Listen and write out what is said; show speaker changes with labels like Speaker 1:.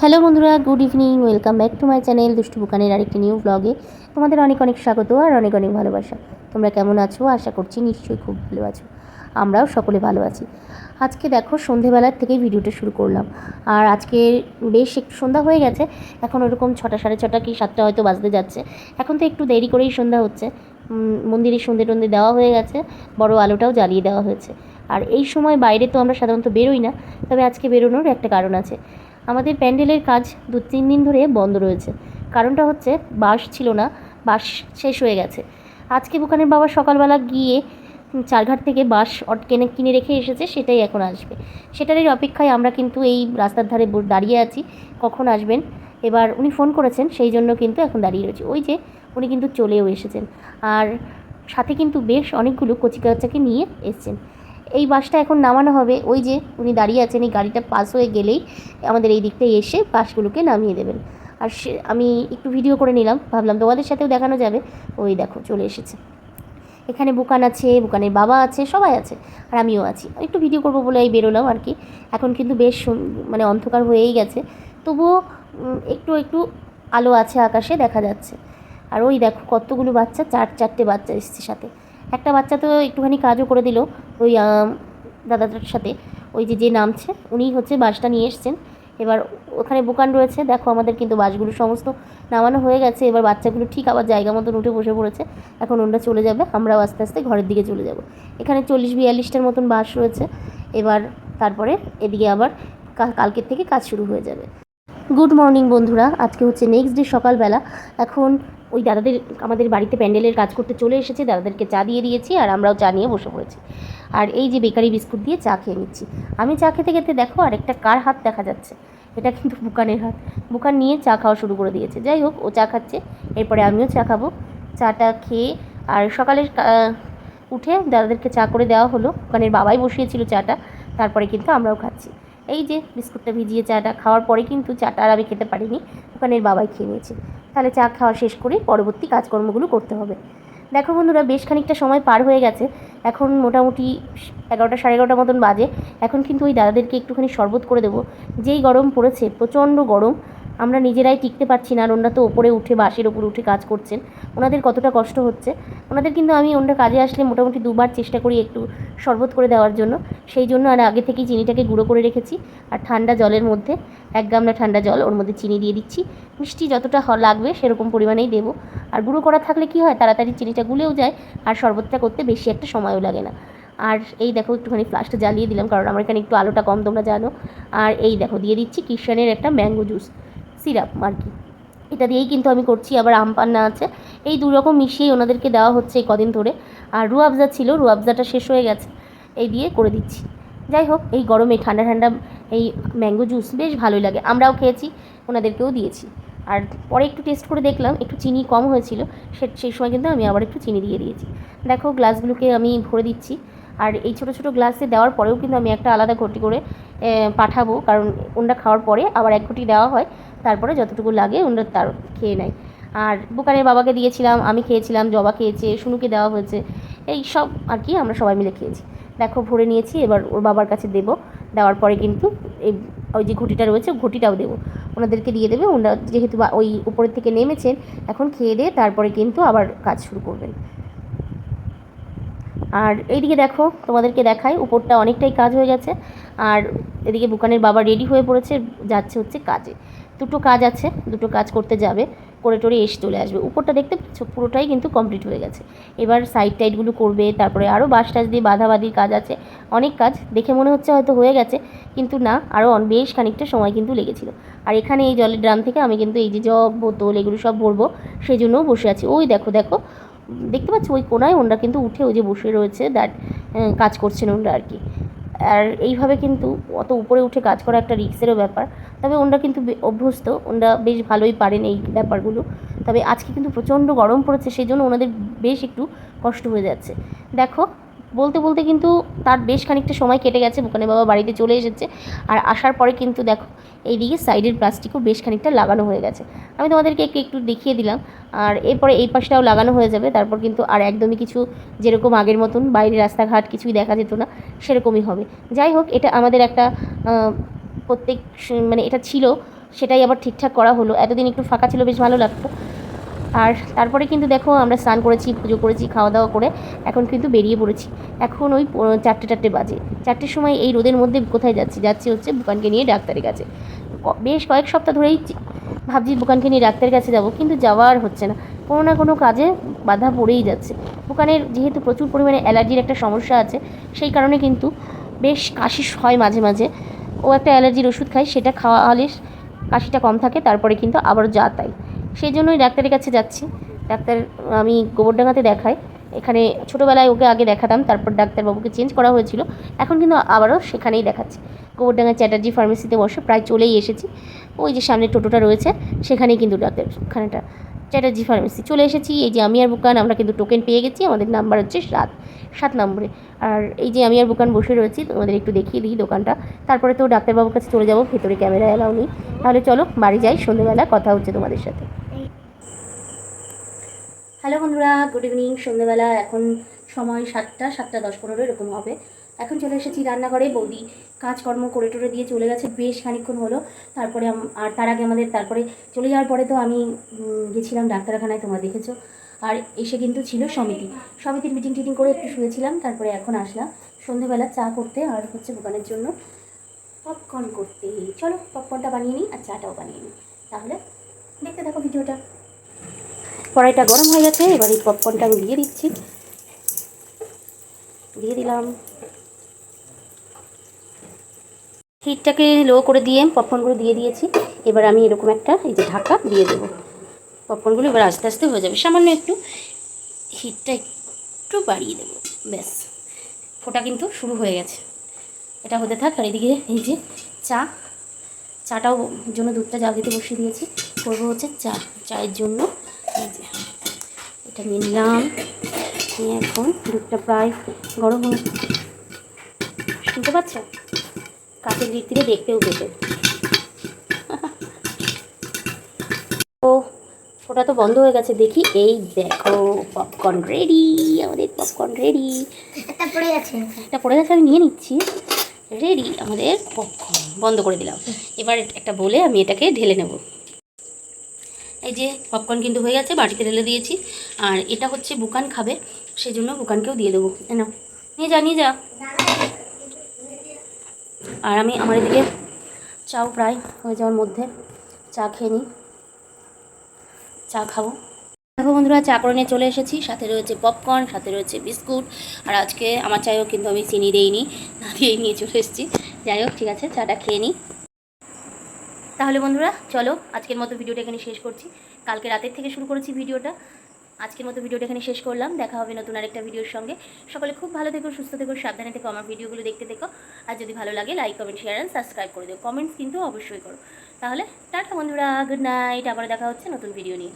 Speaker 1: Hello বন্ধুরা, good evening, welcome back to my channel দুষ্টু বুকানের আরেকটি নিউ ব্লগে। তোমাদের অনেক অনেক স্বাগত আর অনেক অনেক ভালোবাসা। তোমরা কেমন আছো? আশা করছি নিশ্চয়ই খুব ভালো আছো। আমরাও সকলে ভালো আছি। আজকে দেখো সন্ধেবেলার থেকে ভিডিওটা শুরু করলাম। আর আজকে বেশ একটু সন্ধ্যা হয়ে গেছে। এখন ওরকম ছটা, সাড়ে ছটা কি সাতটা হয়তো বাজতে যাচ্ছে। এখন তো একটু দেরি করেই সন্ধ্যা হচ্ছে। মন্দিরে সন্ধে টন্ধে দেওয়া হয়ে গেছে। বড় আলোটাও জ্বালিয়ে দেওয়া হয়েছে। আর এই সময় বাইরে তো আমরা সাধারণত বেরোই না। তবে আজকে বেরোনোর একটা কারণ আছে। আমাদের প্যান্ডেলের কাজ দু তিন দিন ধরে বন্ধ রয়েছে। কারণটা হচ্ছে বাস ছিল না, বাস শেষ হয়ে গেছে। আজকে বুকানের বাবা সকালবেলা গিয়ে চারঘাট থেকে বাস কিনে কিনে রেখে এসেছে, সেটাই এখন আসবে। সেটারই অপেক্ষায় আমরা কিন্তু এই রাস্তার ধারে দাঁড়িয়ে আছি, কখন আসবেন? এবার উনি ফোন করেছেন, সেই জন্য কিন্তু এখন দাঁড়িয়ে রয়েছে। ওই যে উনি কিন্তু চলেও এসেছেন। আর সাথে কিন্তু বেশ অনেকগুলো কচি কাচাকে নিয়ে এসছেন। এই বাসটা এখন নামানো হবে। ওই যে উনি দাঁড়িয়ে আছেন, এই গাড়িটা পাস হয়ে গেলেই আমাদের এই দিকটায় এসে বাসগুলোকে নামিয়ে দেবেন। আর সে, আমি একটু ভিডিও করে নিলাম, ভাবলাম তোমাদের সাথেও দেখানো যাবে। ওই দেখো, চলে এসেছে। এখানে বুকান আছে, বুকানের বাবা আছে, সবাই আছে, আর আমিও আছি। একটু ভিডিও করব বলে এই বেরোলাম আর কি। এখন কিন্তু বেশ মানে অন্ধকার হয়েই গেছে। তবুও একটু একটু আলো আছে আকাশে, দেখা যাচ্ছে। আর ওই দেখো, কতগুলো বাচ্চা, চার চারটে বাচ্চা এসছে সাথে। একটা বাচ্চা তো একটুখানি কাজও করে দিল। ওই দাদাটার সাথে, ওই যে যে নামছে উনি হচ্ছে বাসটা নিয়ে এসছেন। এবার ওখানে বুকান রয়েছে, দেখো আমাদের কিন্তু বাসগুলো সমস্ত নামানো হয়ে গেছে। এবার বাচ্চাগুলো ঠিক আবার জায়গা মতন উঠে বসে পড়েছে। এখন ওনরা চলে যাবে, আমরাও আস্তে আস্তে ঘরের দিকে চলে যাব। এখানে চল্লিশ বিয়াল্লিশটার মতন বাস রয়েছে। এবার তারপরে এদিকে আবার কালকের থেকে কাজ শুরু হয়ে যাবে। গুড মর্নিং বন্ধুরা। আজকে হচ্ছে নেক্সট ডে সকালবেলা। এখন ওই দাদাদের আমাদের বাড়িতে প্যান্ডেলের কাজ করতে চলে এসেছে। দাদাদেরকে চা দিয়ে দিয়েছি আর আমরাও চা নিয়ে বসে পড়েছি। আর এই যে বেকারি বিস্কুট দিয়ে চা খেয়ে নিচ্ছি। আমি চা খেতে খেতে দেখো আর একটা কার হাত দেখা যাচ্ছে। এটা কিন্তু বুকানের হাত। বুকান নিয়ে চা খাওয়া শুরু করে দিয়েছে। যাই হোক ও চা খাচ্ছে। এরপরে আমিও চা খাব। চাটা খেয়ে আর সকালে আহ, উঠে দাদাদেরকে চা করে দেওয়া হলো। বুকানের বাবাই বসিয়েছিল চাটা। তারপরে কিন্তু আমরাও খাচ্ছি। এই যে বিস্কুটটা ভিজিয়ে চাটা খাওয়ার পরে কিন্তু চাটা আর আমি খেতে পারিনি দোকানের বাবাই খেয়ে নিয়েছে। তাহলে চা খাওয়া শেষ করে পরবর্তী কাজকর্মগুলো করতে হবে। দেখো বন্ধুরা, বেশ খানিকটা সময় পার হয়ে গেছে। এখন মোটামুটি এগারোটা সাড়ে এগারোটা মতন বাজে। এখন কিন্তু ওই দাদাদেরকে একটুখানি শরবত করে দেবো। যেই গরম পড়েছে, প্রচণ্ড গরম, আমরা নিজেরাই টিকতে পারছি না। আর ওনারা তো ওপরে উঠে বাসের ওপরে উঠে কাজ করছেন। ওনাদের কতটা কষ্ট হচ্ছে? ওনাদের কিন্তু আমি ওনারা কাজে আসলে মোটামুটি দুবার চেষ্টা করি একটু শরবত করে দেওয়ার জন্য। সেই জন্য আর আগে থেকেই চিনিটাকে গুঁড়ো করে রেখেছি। আর ঠান্ডা জলের মধ্যে এক গামলা ঠান্ডা জল ওর মধ্যে চিনি দিয়ে দিচ্ছি। মিষ্টি যতটা লাগবে সেরকম পরিমাণেই দেবো। আর গুঁড়ো করা থাকলে কি হয়, তাড়াতাড়ি চিনিটা গুলেও যায় আর শরবতটা করতে বেশি একটা সময়ও লাগে না। আর এই দেখো একটুখানি ফ্লাশটা জ্বালিয়ে দিলাম, কারণ আমার এখানে একটু আলোটা কম, তোমরা জানো। আর এই দেখো, দিয়ে দিচ্ছি কিষানের একটা ম্যাঙ্গো জুস সিরাপ আর কি। এটা দিয়েই কিন্তু আমি করছি, আবার আম পান্না আছে। এই দু রকম মিশিয়ে ওনাদেরকে দেওয়া হচ্ছে কদিন ধরে। আর রুয়াবজা ছিল, রুয়াবজাটা শেষ হয়ে গেছে। এই দিয়ে করে দিচ্ছি। যাই হোক, এই গরমে ঠান্ডা ঠান্ডা এই ম্যাঙ্গো জুস বেশ ভালোই লাগে। আমরাও খেয়েছি, ওনাদেরকেও দিয়েছি। আর পরে একটু টেস্ট করে দেখলাম, একটু চিনি কম হয়েছিল, সে, সেই সময় কিন্তু আমি আবার একটু চিনি দিয়ে দিয়েছি। দেখো গ্লাসগুলোকে আমি ভরে দিচ্ছি। আর এই ছোটো ছোটো গ্লাসে দেওয়ার পরেও কিন্তু আমি একটা আলাদা ঘটি করে পাঠাবো। কারণ ওনরা খাওয়ার পরে আবার এক ঘটি দেওয়া হয়। তারপরে যতটুকু লাগে ওনরা তার খেয়ে নেয়। আর বুকানের বাবাকে দিয়েছিলাম, আমি খেয়েছিলাম, জবা খেয়েছে শুনুকে দেওয়া হয়েছে। এই সব আর কি আমরা সবাই মিলে খেয়েছি। দেখো, ভরে নিয়েছি, এবার ওর বাবার কাছে দেবো। দেওয়ার পরে কিন্তু এই, ওই যে ঘটিটা রয়েছে ঘটিটাও দেবো। ওনাদেরকে দিয়ে দেবে, ওনারা যেহেতু ওই উপরের থেকে নেমেছেন, এখন খেয়ে দিয়ে তারপরে কিন্তু আবার কাজ শুরু করবেন। আর এইদিকে দেখো, তোমাদেরকে দেখাই, উপরটা অনেকটাই কাজ হয়ে গেছে। আর এদিকে বুকানের বাবা রেডি হয়ে পড়েছে, যাচ্ছে হচ্ছে কাজে। দুটো কাজ আছে, দুটো কাজ করতে যাবে। করে টোরে এসে চলে আসবে। উপরটা দেখতে পাচ্ছ, পুরোটাই কিন্তু কমপ্লিট হয়ে গেছে। এবার সাইড টাইডগুলো করবে, তারপরে আরও বাস টাস দিয়ে বাঁধাবাঁধির কাজ আছে। অনেক কাজ, দেখে মনে হচ্ছে হয়তো হয়ে গেছে, কিন্তু না আরও বেশ খানিকটা সময় কিন্তু লেগেছিল। আর এখানে এই জলের ড্রাম থেকে আমি কিন্তু এই যে জগ বোতল এগুলো সব ভরবো সেই জন্যও বসে আছি। ওই দেখো দেখো দেখতে পাচ্ছ ওই কোনায় ওনরা কিন্তু উঠে ওই যে বসে রয়েছে দ্যাট কাজ করছেন ওনরা আর কি। আর এইভাবে কিন্তু অত উপরে উঠে কাজ করা একটা রিক্সেরও ব্যাপার। তবে ওনারা কিন্তু অভ্যস্ত, ওনারা বেশ ভালোই পারেন এই ব্যাপারগুলো। তবে আজকে কিন্তু প্রচণ্ড গরম পড়েছে সেই জন্য ওনাদের বেশ একটু কষ্ট হয়ে যাচ্ছে। দেখো বলতে বলতে কিন্তু তার বেশ খানিকটা সময় কেটে গেছে, বুকানে বাবা বাড়িতে চলে এসেছে। আর আসার পরে কিন্তু দেখো, এইদিকে সাইডের প্লাস্টিকও বেশ খানিকটা লাগানো হয়ে গেছে। আমি তোমাদেরকে একটু একটু দেখিয়ে দিলাম। আর এরপরে এই পাশটাও লাগানো হয়ে যাবে। তারপর কিন্তু আর একদমই কিছু যেরকম আগের মতন বাইরে রাস্তাঘাট কিছুই দেখা যেত না, সেরকমই হবে। যাই হোক, এটা আমাদের একটা প্রত্যেক মানে এটা ছিল, সেটাই আবার ঠিকঠাক করা হলো। এতদিন একটু ফাঁকা ছিল, বেশ ভালো লাগতো। আর তারপরে কিন্তু দেখো আমরা স্নান করেছি, পুজো করেছি খাওয়া দাওয়া করে এখন কিন্তু বেরিয়ে পড়েছি। এখন ওই চারটে চারটে বাজে। চারটের সময় এই রোদের মধ্যে কোথায় যাচ্ছি? যাচ্ছি হচ্ছে বুকানকে নিয়ে ডাক্তারের কাছে। বেশ কয়েক সপ্তাহ ধরেই ভাবছি বুকানকে নিয়ে ডাক্তারের কাছে যাব, কিন্তু যাওয়া আর হচ্ছে না। কোনো না কোনো কাজে বাধা পড়েই যাচ্ছে। বুকানের যেহেতু প্রচুর পরিমাণে অ্যালার্জির একটা সমস্যা আছে, সেই কারণে কিন্তু বেশ কাশি হয় মাঝে মাঝে। ও একটা অ্যালার্জির ওষুধ খায়, সেটা খাওয়ালে কাশিটা কম থাকে, তারপরে কিন্তু আবারও যা তাই। সেই জন্যই ডাক্তারের কাছে যাচ্ছি। ডাক্তার, আমি গোবরডাঙ্গাতে দেখাই। এখানে ছোটোবেলায় ওকে আগে দেখাতাম, তারপর ডাক্তারবাবুকে চেঞ্জ করা হয়েছিল। এখন কিন্তু আবারও সেখানেই দেখাচ্ছি। গোবরডাঙ্গা চ্যাটার্জি ফার্মেসিতে বসে প্রায় চলেই এসেছি। ওই যে সামনে টোটোটা রয়েছে, সেখানেই কিন্তু ডাক্তারখানাটা চ্যাটার্জি ফার্মেসি চলে এসেছি। এই যে আমি আর বুকান, আমরা কিন্তু টোকেন পেয়ে গেছি। আমাদের নাম্বার হচ্ছে সাত সাত নম্বরে। আর এই যে আমি আর বুকান বসে রয়েছি, তোমাদের একটু দেখিয়ে দিই দোকানটা। তারপরে তো ডাক্তারবাবুর কাছে চলে যাব, ভেতরে ক্যামেরা এলাও নেই। তাহলে চলো, বাড়ি যাই সন্ধ্যেবেলা কথা হচ্ছে তোমাদের সাথে। হ্যালো বন্ধুরা, গুড ইভিনিং, সন্ধ্যেবেলা, এখন সময় সাতটা সাতটা দশ পনেরো, এরকম হবে। এখন চলে এসেছি রান্নাঘরে, বৌদি কাজকর্ম করে টরে দিয়ে চলে গেছে, বেশ খানিক্ষণ হলো। তারপরে আর তার আগে আমাদের তারপরে চলে যাওয়ার পরে তো আমি গেছিলাম ডাক্তারখানায়, তোমরা দেখেছ। আর এসে কিন্তু ছিল সমিতি। সমিতির মিটিং টিটিং করে একটু শুয়েছিলাম, তারপরে এখন আসলাম। সন্ধ্যেবেলা চা করতে আর হচ্ছে দোকানের জন্য পপকর্ন করতে। চলো পপকর্নটা বানিয়ে নিই আর চাটাও বানিয়ে নিই। তাহলে দেখতে দেখো ভিডিওটা। কড়াইটা গরম হয়ে গেছে, এবার এই পপকর্নটা আমি দিয়ে দিচ্ছি। দিয়ে দিলাম। হিটটাকে লো করে দিয়ে পপকর্নগুলো দিয়ে দিয়েছি। এবার আমি এরকম একটা এই যে ঢাকা দিয়ে দেবো। পপকর্নগুলো এবার আস্তে আস্তে হয়ে যাবে। সামান্য একটু হিটটা একটু বাড়িয়ে দেবো। ব্যাস, ফোটা কিন্তু শুরু হয়ে গেছে। এটা হতে থাক, আর এদিকে এই যে চা, চাটাও জন্য দুধটা জাল দিতে বসিয়ে দিয়েছি। করব হচ্ছে চা, চায়ের জন্য। এটা নিয়ে নিলাম। নিয়ে এখন দুধটা প্রায় গরম হয়ে শুনতে পাচ্ছ? কাঠের দিক থেকে দেখতেও পেতে ও ওটা তো বন্ধ হয়ে গেছে। দেখি এই দেখো পপকর্ন রেডি আমাদের পপকর্ন রেডি
Speaker 2: একটা পড়ে গেছে।
Speaker 1: এটা পড়ে গেছে আমি নিয়ে নিচ্ছি। রেডি আমাদের পপকর্ন বন্ধ করে দিলাম। এবার একটা বলে আমি এটাকে ঢেলে নেব। এই যে পপকর্ন কিন্তু হয়ে গেছে, বাটিতে ঢেলে দিয়েছি। আর এটা হচ্ছে বুকান খাবে, সেজন্য বুকানকেও দিয়ে দেবো। নাও, নিয়ে যা নিয়ে যা। আর আমি আমার এদিকে চাও প্রায় হয়ে যাওয়ার মধ্যে চা খেয়ে নিই। চা খাব। দেখো বন্ধুরা, চা করে চলে এসেছি। সাথে রয়েছে পপকর্ন সাথে রয়েছে বিস্কুট। আর আজকে আমার চাইও কিন্তু আমি চিনি দেইনি, না দিয়েই নিয়ে চলে এসেছি। যাই হোক, ঠিক আছে, চাটা খেয়ে নিই। তাহলে বন্ধুরা, চলো আজকের মতো ভিডিওটা এখানে শেষ করছি। কালকে রাতের থেকে শুরু করেছি ভিডিওটা। আজকের মতো ভিডিওটা এখানে শেষ করলাম। দেখা হবে নতুন আরেকটা ভিডিওর সঙ্গে। সকলে খুব ভালো থেকো, সুস্থ থেকো, সাবধানে থেকো আমার ভিডিওগুলো দেখতে থেকো। আর যদি ভালো লাগে like comment share and subscribe করে দিও। কমেন্টস কিন্তু অবশ্যই করো। তাহলে টাটা বন্ধুরা গুড নাইট আবার দেখা হচ্ছে নতুন ভিডিও নিয়ে।